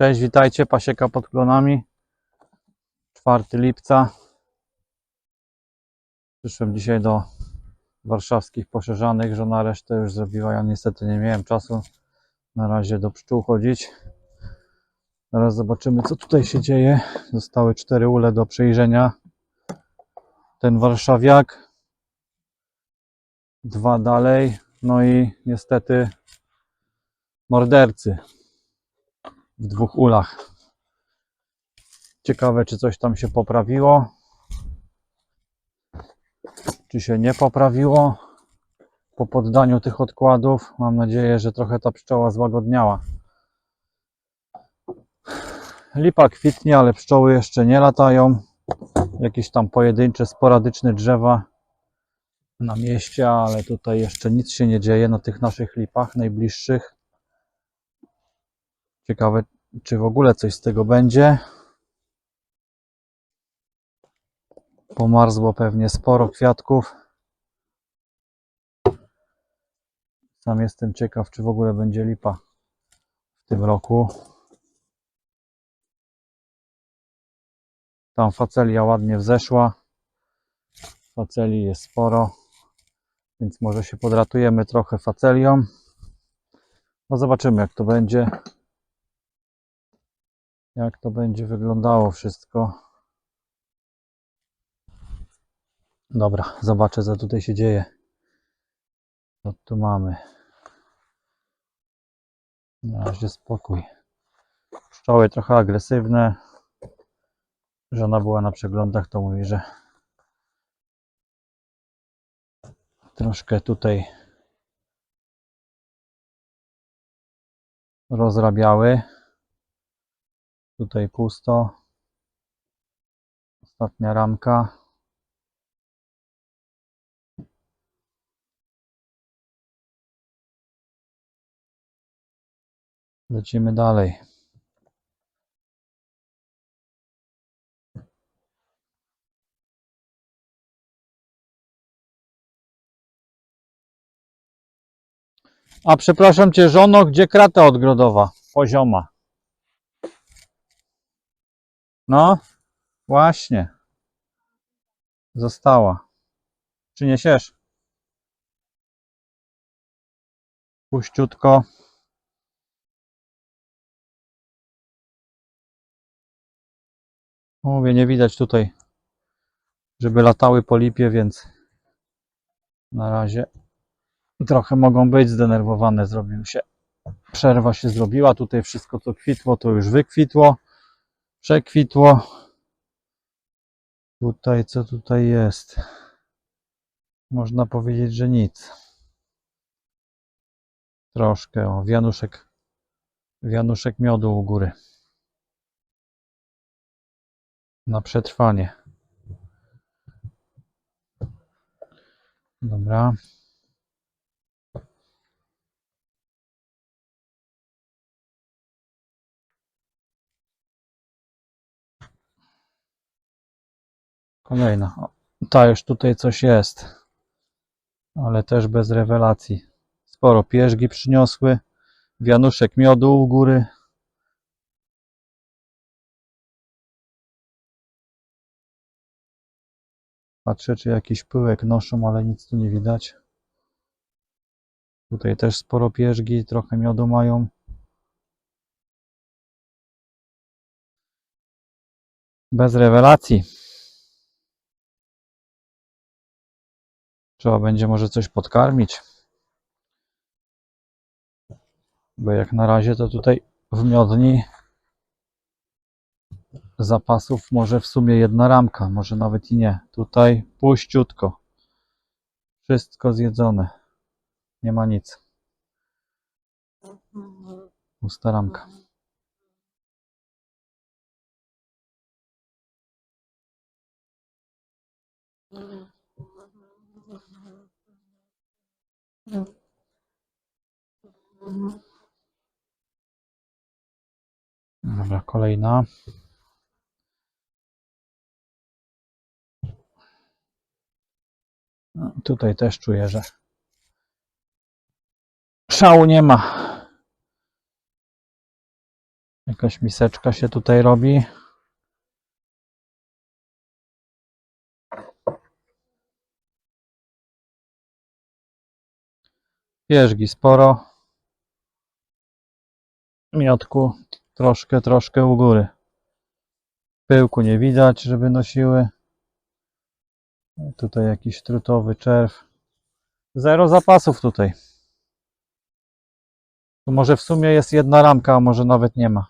Cześć, witajcie, pasieka pod klonami. 4 lipca. Przyszłem dzisiaj do warszawskich poszerzanych. Żona resztę już zrobiła. Ja niestety nie miałem czasu na razie do pszczół chodzić. Zaraz zobaczymy, co tutaj się dzieje. Zostały cztery ule do przejrzenia. Ten warszawiak. Dwa dalej. No i niestety mordercy w dwóch ulach. Ciekawe, czy coś tam się poprawiło, czy się nie poprawiło po poddaniu tych odkładów. Mam nadzieję, że trochę ta pszczoła złagodniała. Lipa kwitnie, ale pszczoły jeszcze nie latają. Jakieś tam pojedyncze, sporadyczne drzewa na mieście, ale tutaj jeszcze nic się nie dzieje na tych naszych lipach najbliższych. Ciekawe, czy w ogóle coś z tego będzie. Pomarzło pewnie sporo kwiatków. Sam jestem ciekaw, czy w ogóle będzie lipa w tym roku. Tam facelia ładnie wzeszła. Faceli jest sporo, więc może się podratujemy trochę facelią. No zobaczymy, jak to będzie jak to będzie wyglądało wszystko. Dobra, zobaczę co tutaj się dzieje. Co tu mamy? Na razie spokój. Pszczoły trochę agresywne. Żona była na przeglądach, to mówi, że troszkę tutaj rozrabiały. Tutaj pusto. Ostatnia ramka. Lecimy dalej. A przepraszam cię, żono, gdzie krata odgrodowa? Pozioma. No, właśnie. Została. Przyniesiesz? Puściutko. Mówię, nie widać tutaj, żeby latały po lipie, więc na razie trochę mogą być zdenerwowane. Zrobił się, przerwa się zrobiła. Tutaj wszystko co kwitło, to już wykwitło przekwitło. Tutaj, co tutaj jest? Można powiedzieć, że nic. Troszkę, o, wianuszek, wianuszek miodu u góry. Na przetrwanie. Dobra. Kolejna. O, ta już tutaj coś jest. Ale też bez rewelacji. Sporo pierzgi przyniosły. Wianuszek miodu u góry. Patrzę, czy jakiś pyłek noszą, ale nic tu nie widać. Tutaj też sporo pierzgi, trochę miodu mają. Bez rewelacji. Trzeba będzie może coś podkarmić. Bo jak na razie to tutaj w miodni zapasów może w sumie jedna ramka, może nawet i nie. Tutaj puściutko. Wszystko zjedzone. Nie ma nic. Pusta ramka. Dobra, kolejna. No, tutaj też czuję, że szału nie ma. Jakaś miseczka się tutaj robi. Pierzgi sporo. Miotku troszkę, troszkę u góry. Pyłku nie widać, żeby nosiły. Tutaj jakiś trutowy czerw. Zero zapasów tutaj. Tu może w sumie jest jedna ramka, a może nawet nie ma.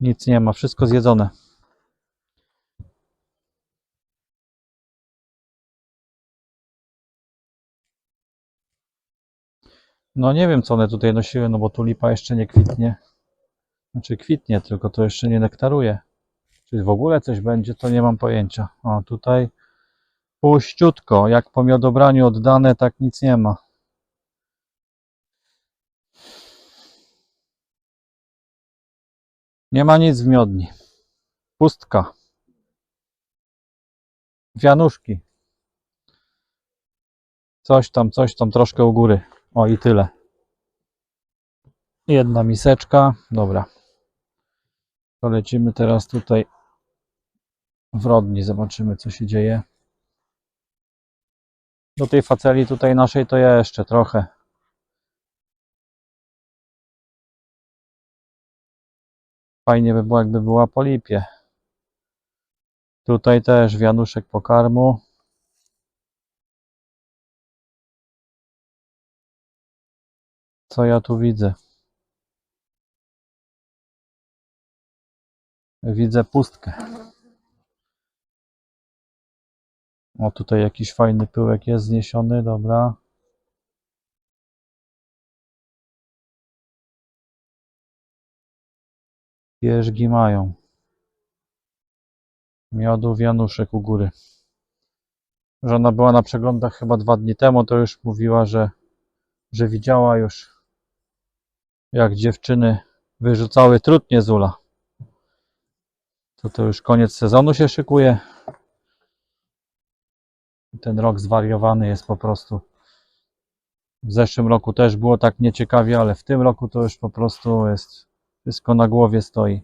Nic nie ma, wszystko zjedzone. No nie wiem co one tutaj nosiły, no bo tulipa jeszcze nie kwitnie. Znaczy kwitnie, tylko to jeszcze nie nektaruje. Czy w ogóle coś będzie, to nie mam pojęcia. O, tutaj puściutko, jak po miodobraniu oddane, tak nic nie ma. Nie ma nic w miodni. Pustka. Wianuszki. Coś tam, coś tam, troszkę u góry. O i tyle. Jedna miseczka. Dobra. To lecimy teraz tutaj w rodni. Zobaczymy, co się dzieje. Do tej faceli tutaj naszej to jeszcze trochę. Fajnie by było, jakby była po lipie. Tutaj też wianuszek pokarmu. Co ja tu widzę? Widzę pustkę. O, tutaj jakiś fajny pyłek jest zniesiony, dobra. Pierzgi mają. Miodu wianuszek u góry. Żona była na przeglądach chyba dwa dni temu, to już mówiła, że, że widziała już jak dziewczyny wyrzucały trutnie z ula. To to już koniec sezonu się szykuje. Ten rok zwariowany jest po prostu. W zeszłym roku też było tak nieciekawie, ale w tym roku to już po prostu jest wszystko na głowie stoi.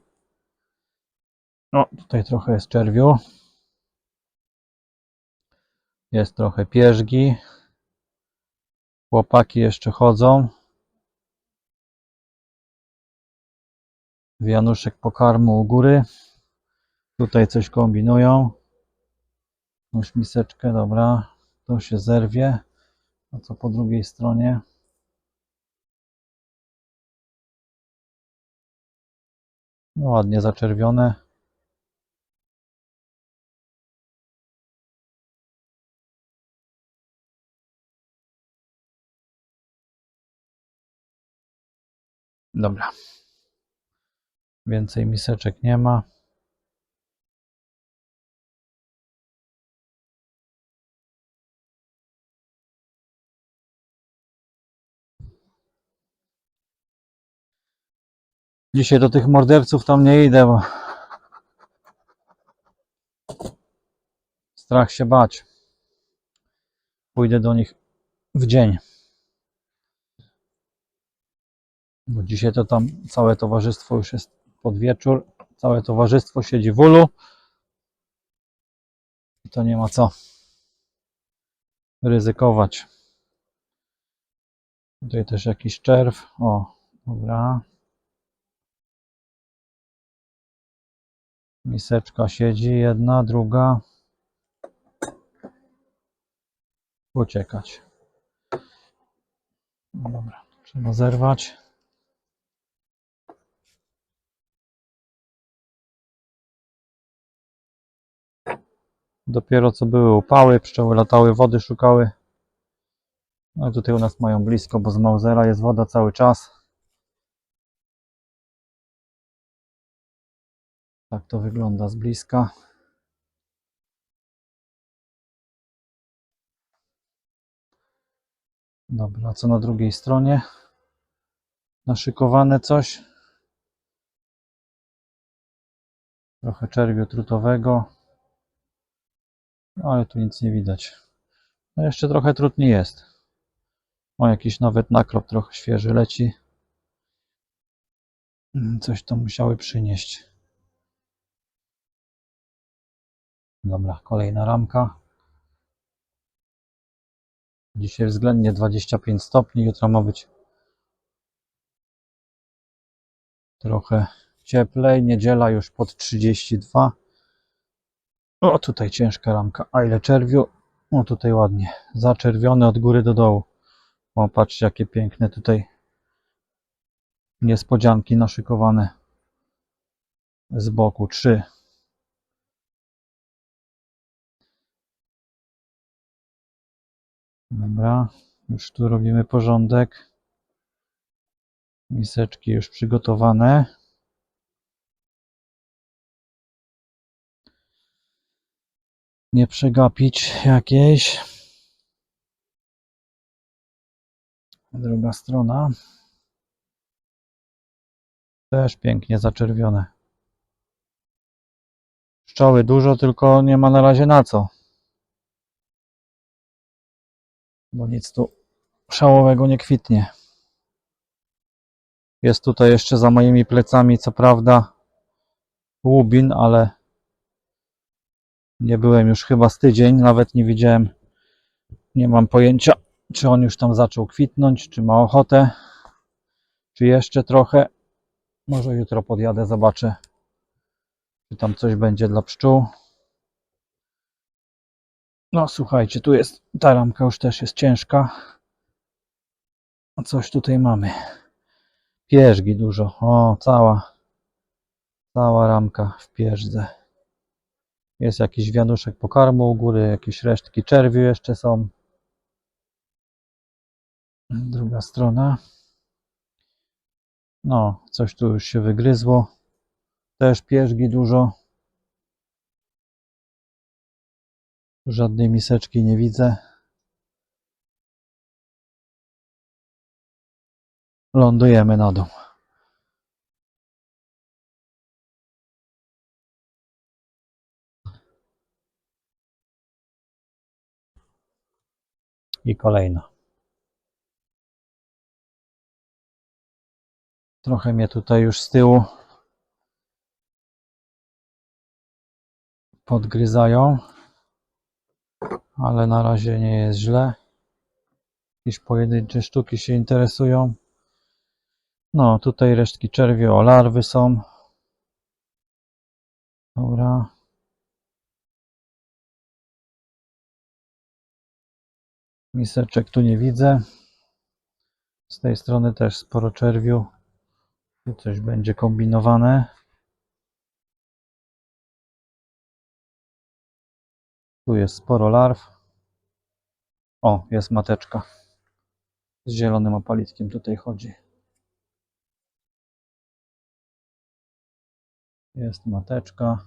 No, tutaj trochę jest czerwiu. Jest trochę pierzgi. Chłopaki jeszcze chodzą. Wianuszek pokarmu u góry. Tutaj coś kombinują. Już miseczkę, dobra. To się zerwie. A co po drugiej stronie? No, ładnie zaczerwione. Dobra. Więcej miseczek nie ma. Dzisiaj do tych morderców tam nie idę, bo strach się bać. Pójdę do nich w dzień. Bo dzisiaj to tam całe towarzystwo już jest pod wieczór. Całe towarzystwo siedzi w ulu. To nie ma co ryzykować. Tutaj też jakiś czerw. O, dobra. Miseczka siedzi, jedna, druga. Uciekać. Dobra, trzeba zerwać. Dopiero co były upały, pszczoły latały, wody szukały. No tutaj u nas mają blisko, bo z Mausera jest woda cały czas. Tak to wygląda z bliska. Dobra, co na drugiej stronie? Naszykowane coś. Trochę czerwiu trutowego. Ale tu nic nie widać. No jeszcze trochę trudniej jest. O, jakiś nawet nakrop trochę świeży leci. Mm, Coś to musiały przynieść. Dobra, kolejna ramka. Dzisiaj względnie 25 stopni, jutro ma być trochę cieplej. Niedziela już pod 32. O, tutaj ciężka ramka. A ile czerwiu? O, tutaj ładnie. Zaczerwione od góry do dołu. O, patrzcie, jakie piękne tutaj niespodzianki naszykowane z boku. Trzy. Dobra, już tu robimy porządek. Miseczki już przygotowane. Nie przegapić jakiejś. Druga strona. Też pięknie zaczerwione. Pszczoły dużo, tylko nie ma na razie na co. Bo nic tu szałowego nie kwitnie. Jest tutaj jeszcze za moimi plecami, co prawda, łubin, ale nie byłem już chyba z tydzień, nawet nie widziałem, nie mam pojęcia, czy on już tam zaczął kwitnąć, czy ma ochotę, czy jeszcze trochę. Może jutro podjadę, zobaczę, czy tam coś będzie dla pszczół. No słuchajcie, tu jest, ta ramka już też jest ciężka. A coś tutaj mamy. Pierzgi dużo. O, cała, cała ramka w pierzdze. Jest jakiś wianuszek pokarmu u góry, jakieś resztki czerwiu jeszcze są. Druga strona. No, coś tu już się wygryzło. Też pierzgi dużo. Żadnej miseczki nie widzę. Lądujemy na dół. I kolejna. Trochę mnie tutaj już z tyłu podgryzają, ale na razie nie jest źle. Jakieś pojedyncze sztuki się interesują. No, tutaj resztki czerwiu, o larwy są. Dobra. Miseczek tu nie widzę. Z tej strony też sporo czerwiu. Tu coś będzie kombinowane. Tu jest sporo larw. O, jest mateczka. Z zielonym opalitkiem tutaj chodzi. Jest mateczka.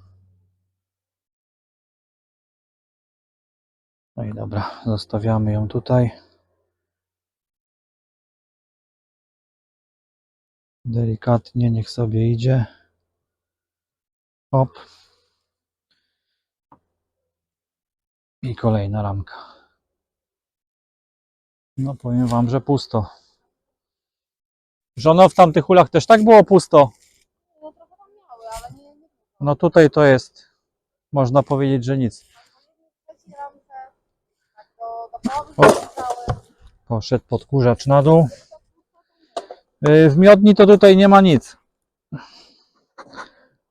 No i dobra, zostawiamy ją tutaj. Delikatnie, niech sobie idzie. Hop. I kolejna ramka. No powiem wam, że pusto. Żono, w tamtych ulach też tak było pusto. No trochę tam miały, ale nie, nie No tutaj to jest, można powiedzieć, że nic. trzeci ramce, tak do, do połowy O. Poszedł podkurzacz na dół. Yy, W miodni to tutaj nie ma nic.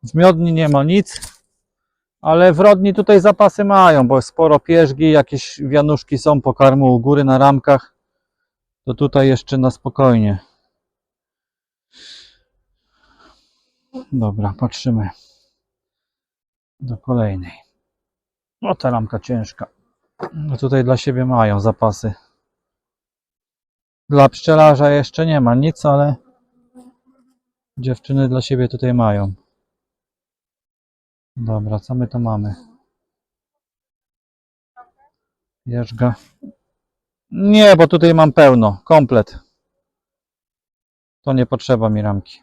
W miodni nie ma nic, ale w rodni tutaj zapasy mają, bo sporo pierzgi, jakieś wianuszki są pokarmu u góry na ramkach. To tutaj jeszcze na spokojnie. Dobra, patrzymy do kolejnej. O, ta ramka ciężka. No tutaj dla siebie mają zapasy. Dla pszczelarza jeszcze nie ma nic, ale dziewczyny dla siebie tutaj mają. Dobra, co my to mamy? Jeżdżga. Nie, bo tutaj mam pełno, komplet. To nie potrzeba mi ramki.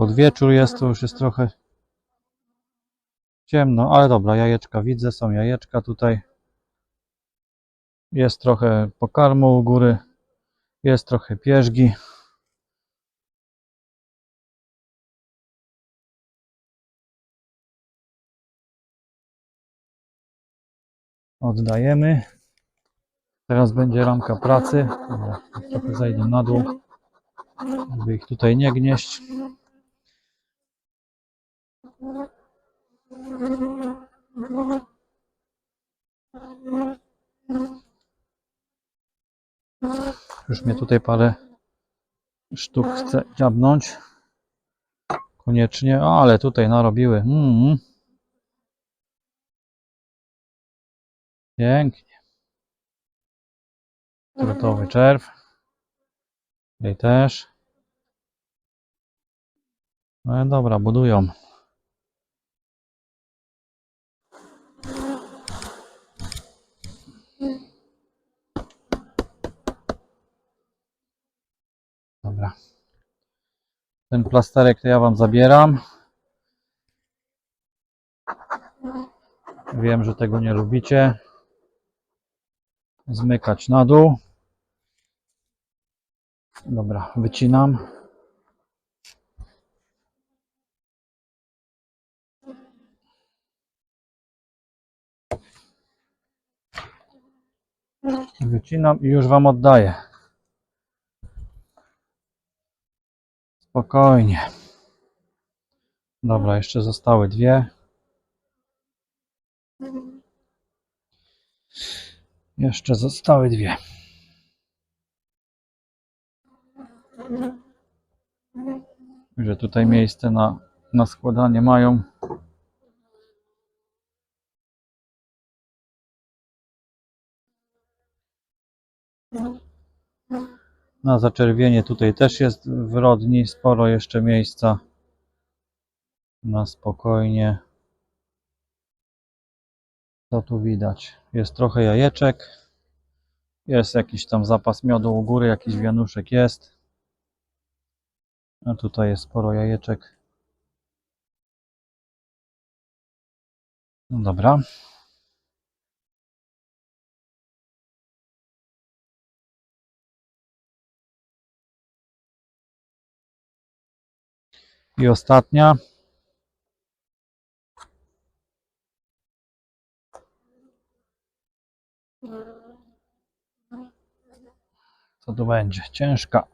Pod wieczór jest, to już jest trochę ciemno, ale dobra, jajeczka widzę, są jajeczka tutaj. Jest trochę pokarmu u góry. Jest trochę pierzgi. Oddajemy. Teraz będzie ramka pracy. Trochę zejdę na dół, żeby ich tutaj nie gnieść. Już mnie tutaj parę sztuk chce dziabnąć. Koniecznie, ale tutaj narobiły. Mm. Pięknie. Gotowy czerw. Tutaj też. No dobra, budują. Dobra. Ten plasterek to ja wam zabieram. Wiem, że tego nie lubicie. Zmykać na dół. Dobra, wycinam. Wycinam i już wam oddaję. Spokojnie. Dobra, jeszcze zostały dwie. Jeszcze zostały dwie. Że tutaj miejsce na, na składanie mają. Na zaczerwienie tutaj też jest w rodni sporo jeszcze miejsca. Na spokojnie. Co tu widać? Jest trochę jajeczek. Jest jakiś tam zapas miodu u góry, jakiś wianuszek jest. A tutaj jest sporo jajeczek. No dobra. I ostatnia. Co to będzie? Ciężka.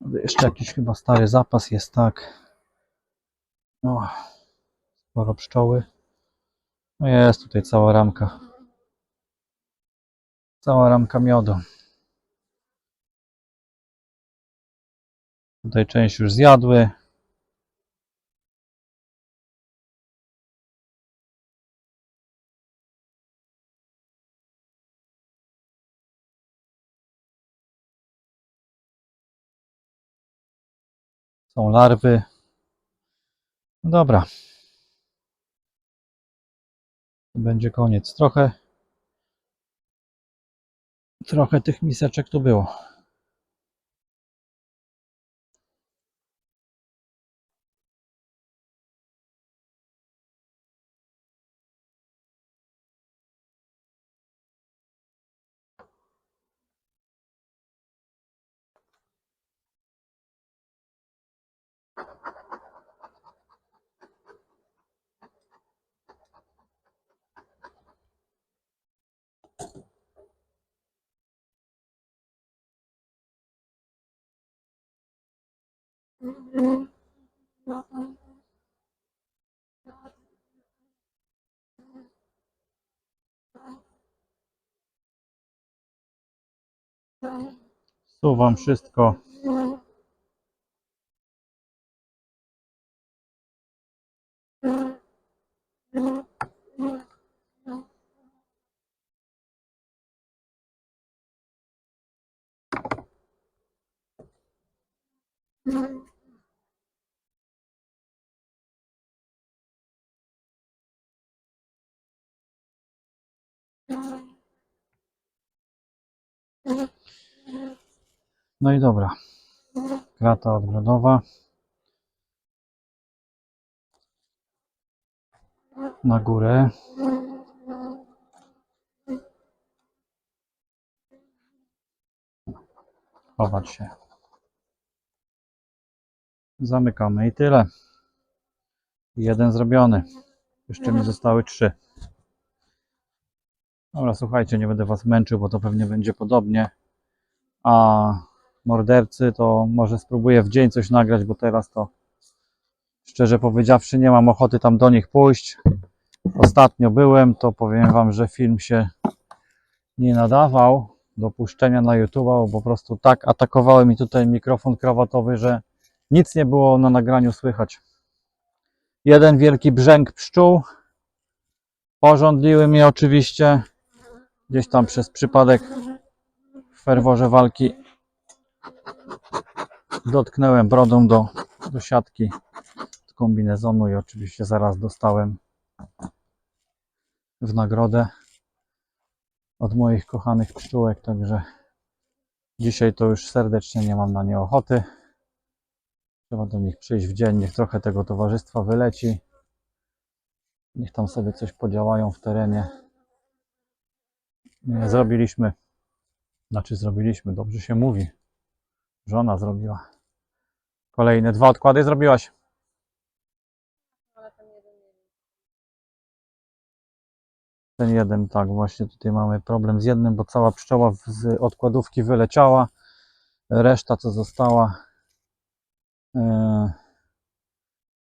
Jeszcze jakiś chyba stary zapas jest, tak. O, sporo pszczoły. No jest tutaj cała ramka. Cała ramka miodu. Tutaj część już zjadły. Są larwy. No Dobra. Będzie koniec. Trochę trochę tych miseczek tu było. Suwam wszystko. No i dobra. Krata odgrodowa. Na górę. Chować się. Zamykamy i tyle. Jeden zrobiony. Jeszcze mi zostały trzy. Dobra, słuchajcie, nie będę Was męczył, bo to pewnie będzie podobnie. A mordercy to może spróbuję w dzień coś nagrać, bo teraz to szczerze powiedziawszy nie mam ochoty tam do nich pójść. Ostatnio byłem, to powiem Wam, że film się nie nadawał do puszczenia na YouTube, bo po prostu tak atakowały mi tutaj mikrofon krawatowy, że nic nie było na nagraniu słychać. Jeden wielki brzęk pszczół. Porządliły mnie oczywiście. Gdzieś tam przez przypadek w ferworze walki dotknąłem brodą do, do siatki kombinezonu i oczywiście zaraz dostałem w nagrodę od moich kochanych pszczółek, także dzisiaj to już serdecznie nie mam na nie ochoty. Trzeba do nich przyjść w dzień, niech trochę tego towarzystwa wyleci. Niech tam sobie coś podziałają w terenie. Nie, Zrobiliśmy, znaczy zrobiliśmy, dobrze się mówi. Żona zrobiła. Kolejne dwa odkłady zrobiłaś. Ten jeden tak, właśnie tutaj mamy problem z jednym, bo cała pszczoła z odkładówki wyleciała. Reszta, co została, e,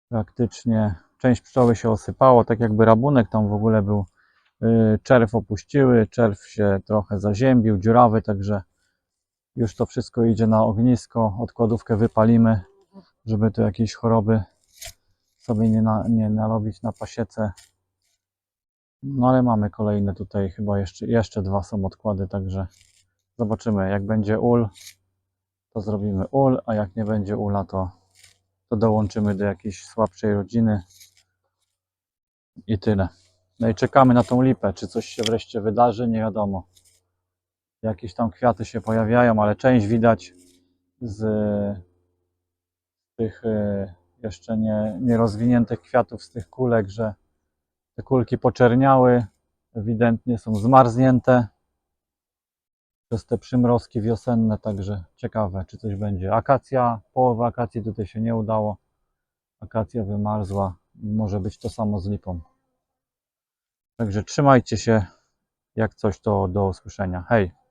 praktycznie część pszczoły się osypało, tak jakby rabunek tam w ogóle był. e, Czerw opuściły, czerw się trochę zaziębił, dziurawy, także już to wszystko idzie na ognisko. Odkładówkę wypalimy, żeby tu jakieś choroby sobie nie, na, nie narobić na pasiece. No ale mamy kolejne tutaj, chyba jeszcze, jeszcze dwa są odkłady, także zobaczymy. Jak będzie ul, to zrobimy ul, a jak nie będzie ula, to, to dołączymy do jakiejś słabszej rodziny i tyle. No i czekamy na tą lipę, czy coś się wreszcie wydarzy, nie wiadomo. Jakieś tam kwiaty się pojawiają, ale część widać z tych e, jeszcze nie, nierozwiniętych kwiatów, z tych kulek, że te kulki poczerniały, ewidentnie są zmarznięte przez te przymrozki wiosenne, także ciekawe, czy coś będzie. Akacja, połowa akacji tutaj się nie udało. Akacja wymarzła, może być to samo z lipą. Także trzymajcie się, jak coś to do usłyszenia. Hej!